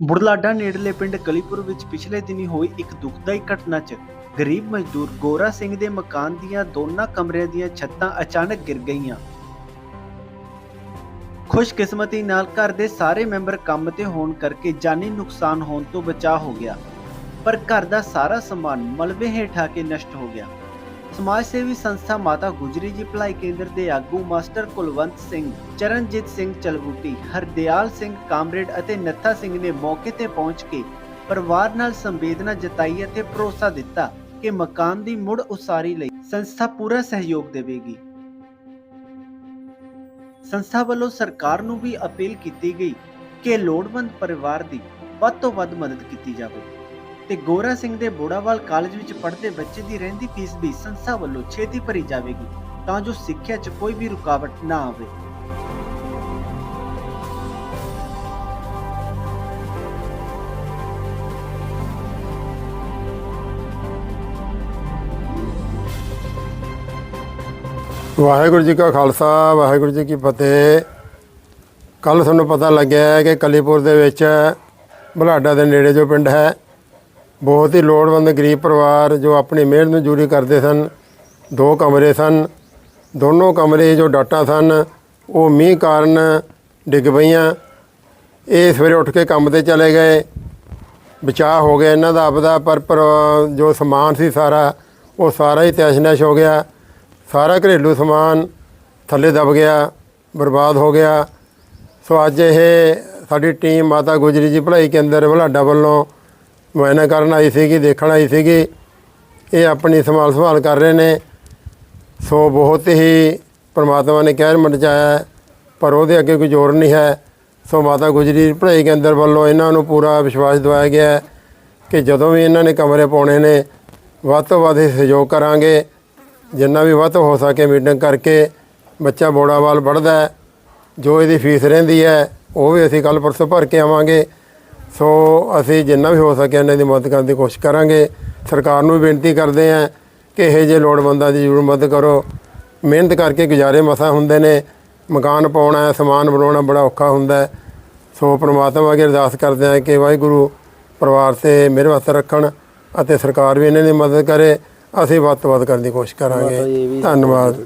ਬੁੜਲਾਡਾ ਨੇੜਲੇ ਪਿੰਡ ਕਲੀਪੁਰ ਵਿੱਚ ਪਿਛਲੇ ਦਿਨੀ ਹੋਈ ਇੱਕ ਦੁਖਦਾਈ ਘਟਨਾ 'ਚ ਗਰੀਬ ਮਜ਼ਦੂਰ ਗੋਰਾ ਸਿੰਘ ਦੇ ਮਕਾਨ ਦੀਆਂ ਦੋਨਾਂ ਕਮਰਿਆਂ ਦੀਆਂ ਛੱਤਾਂ ਅਚਾਨਕ ਗਿਰ ਗਈਆਂ। ਖੁਸ਼ਕਿਸਮਤੀ ਨਾਲ ਘਰ ਦੇ ਸਾਰੇ ਮੈਂਬਰ ਕੰਮ ਤੇ ਹੋਣ ਕਰਕੇ ਜਾਨੀ ਨੁਕਸਾਨ ਹੋਣ ਤੋਂ ਬਚਾ ਹੋ ਗਿਆ, ਪਰ ਘਰ ਦਾ ਸਾਰਾ ਸਮਾਨ ਮਲਬੇ ਹੇਠ ਆ ਕੇ ਨਸ਼ਟ ਹੋ ਗਿਆ। ਸਮਾਜ ਸੇਵੀ ਸੰਸਥਾ ਮਾਤਾ ਗੁਜਰੀ ਜੀ ਭਲਾਈ ਕੇਂਦਰ ਦੇ ਆਗੂ ਮਾਸਟਰ ਕੁਲਵੰਤ ਸਿੰਘ, ਚਰਨਜੀਤ ਸਿੰਘ ਚਲਬੂਟੀ, ਹਰਦਿਆਲ ਸਿੰਘ ਕਾਮਰੇਡ ਅਤੇ ਨੱਥਾ ਸਿੰਘ ਨੇ ਮੌਕੇ ਤੇ ਪਹੁੰਚ ਕੇ ਪਰਿਵਾਰ ਨਾਲ ਸੰਵੇਦਨਾ ਜਤਾਈ ਅਤੇ ਭਰੋਸਾ ਦਿੱਤਾ ਕਿ ਮਕਾਨ ਦੀ ਮੁੜ ਉਸਾਰੀ ਲਈ ਸੰਸਥਾ ਪੂਰਾ ਸਹਿਯੋਗ ਦੇਵੇਗੀ। ਸੰਸਥਾ ਵੱਲੋਂ ਸਰਕਾਰ ਨੂੰ ਵੀ ਅਪੀਲ ਕੀਤੀ ਗਈ ਕਿ ਲੋੜਵੰਦ ਪਰਿਵਾਰ ਦੀ ਵੱਧ ਤੋਂ ਵੱਧ ਮਦਦ ਕੀਤੀ ਜਾਵੇ। ਤੇ ਗੋਰਾ ਸਿੰਘ ਦੇ ਬੋੜਾਵਾਲ ਕਾਲਜ ਵਿੱਚ ਪੜ੍ਹਦੇ ਬੱਚੇ ਦੀ ਰਹਿੰਦੀ ਫੀਸ ਵੀ ਸੰਸਥਾ ਵੱਲੋਂ ਛੇਤੀ ਭਰੀ ਜਾਵੇਗੀ, ਤਾਂ ਜੋ ਸਿੱਖਿਆ 'ਚ ਕੋਈ ਵੀ ਰੁਕਾਵਟ ਨਾ ਆਵੇ। ਵਾਹਿਗੁਰੂ ਜੀ ਕਾ ਖਾਲਸਾ, ਵਾਹਿਗੁਰੂ ਜੀ ਕੀ ਫਤਿਹ। ਕੱਲ ਤੁਹਾਨੂੰ ਪਤਾ ਲੱਗਿਆ ਕਿ ਕਲੀਪੁਰ ਦੇ ਵਿੱਚ ਬੁਲਾਡਾ ਦੇ ਨੇੜੇ ਜੋ ਪਿੰਡ ਹੈ ਬਹੁਤ ਹੀ ਲੋੜਵੰਦ ਗਰੀਬ ਪਰਿਵਾਰ ਜੋ ਆਪਣੀ ਮਿਹਨਤ ਮਜ਼ਦੂਰੀ ਕਰਦੇ ਸਨ, ਦੋ ਕਮਰੇ ਸਨ, ਦੋਨੋਂ ਕਮਰੇ ਜੋ ਡਾਟਾ ਸਨ, ਉਹ ਮੀਂਹ ਕਾਰਨ ਡਿੱਗ ਪਈਆਂ। ਇਹ ਸਵੇਰੇ ਉੱਠ ਕੇ ਕੰਮ ਤੇ ਚਲੇ ਗਏ। ਬਚਾਅ ਹੋ ਗਿਆ ਇਹਨਾਂ ਦਾ ਆਪਦਾ, ਪਰ ਜੋ ਸਮਾਨ ਸੀ ਸਾਰਾ, ਉਹ ਸਾਰਾ ਹੀ ਤੈਸ਼-ਨੈਸ਼ ਹੋ ਗਿਆ। ਸਾਰਾ ਘਰੇਲੂ ਸਮਾਨ ਥੱਲੇ ਦਬ ਗਿਆ, ਬਰਬਾਦ ਹੋ ਗਿਆ। ਸੋ ਅੱਜ ਇਹ ਸਾਡੀ ਟੀਮ ਮਾਤਾ ਗੁਜਰੀ ਜੀ ਭਲਾਈ ਕੇਂਦਰ ਬੁਲਾਡਾ ਵੱਲੋਂ ਮੁਆਇਨਾ ਕਰਨ ਆਈ ਸੀਗੀ, ਦੇਖਣ ਆਈ ਸੀਗੀ। ਇਹ ਆਪਣੀ ਸੰਭਾਲ ਸੰਭਾਲ ਕਰ ਰਹੇ ਨੇ। ਸੋ ਬਹੁਤ ਹੀ ਪਰਮਾਤਮਾ ਨੇ ਕਹਿਰ ਮਚਾਇਆ ਪਰ ਉਹਦੇ ਅੱਗੇ ਕੋਈ ਜ਼ੋਰ ਨਹੀਂ ਹੈ। ਸੋ ਮਾਤਾ ਗੁਜਰੀ ਭਲਾਈ ਕੇਂਦਰ ਵੱਲੋਂ ਇਹਨਾਂ ਨੂੰ ਪੂਰਾ ਵਿਸ਼ਵਾਸ ਦਿਵਾਇਆ ਗਿਆ ਹੈ ਕਿ ਜਦੋਂ ਵੀ ਇਹਨਾਂ ਨੇ ਕਮਰੇ ਪਾਉਣੇ ਨੇ, ਵੱਧ ਤੋਂ ਵੱਧ ਅਸੀਂ ਸਹਿਯੋਗ ਕਰਾਂਗੇ। ਜਿੰਨਾ ਵੀ ਵੱਧ ਹੋ ਸਕੇ ਮੀਟਿੰਗ ਕਰਕੇ ਬੱਚਾ ਬੋੜਾਵਾਲ ਪੜ੍ਹਦਾ ਜੋ ਇਹਦੀ ਫੀਸ ਰਹਿੰਦੀ ਹੈ, ਉਹ ਵੀ ਅਸੀਂ ਕੱਲ ਪਰਸੋਂ ਭਰ ਕੇ ਆਵਾਂਗੇ। ਸੋ ਅਸੀਂ ਜਿੰਨਾ ਵੀ ਹੋ ਸਕੇ ਇਹਨਾਂ ਦੀ ਮਦਦ ਕਰਨ ਦੀ ਕੋਸ਼ਿਸ਼ ਕਰਾਂਗੇ। ਸਰਕਾਰ ਨੂੰ ਵੀ ਬੇਨਤੀ ਕਰਦੇ ਹਾਂ ਕਿ ਇਹ ਜੇ ਲੋੜਵੰਦਾਂ ਦੀ ਜ਼ਰੂਰ ਮਦਦ ਕਰੋ। ਮਿਹਨਤ ਕਰਕੇ ਗੁਜ਼ਾਰੇ ਮਸਾ ਹੁੰਦੇ ਨੇ। ਮਕਾਨ ਪਾਉਣਾ ਹੈ ਸਮਾਨ ਬਣਾਉਣਾ ਬੜਾ ਔਖਾ ਹੁੰਦਾ ਸੋ ਪ੍ਰਮਾਤਮਾ ਅੱਗੇ ਅਰਦਾਸ ਕਰਦੇ ਹਾਂ ਕਿ ਵਾਹਿਗੁਰੂ ਪਰਿਵਾਰ ਤੇ ਮੇਰੇ ਵਾਸਤੇ ਰੱਖਣ ਅਤੇ ਸਰਕਾਰ ਵੀ ਇਹਨਾਂ ਦੀ ਮਦਦ ਕਰੇ। ਅਸੀਂ ਵੱਧ ਤੋਂ ਵੱਧ ਕਰਨ ਦੀ ਕੋਸ਼ਿਸ਼ ਕਰਾਂਗੇ। ਧੰਨਵਾਦ।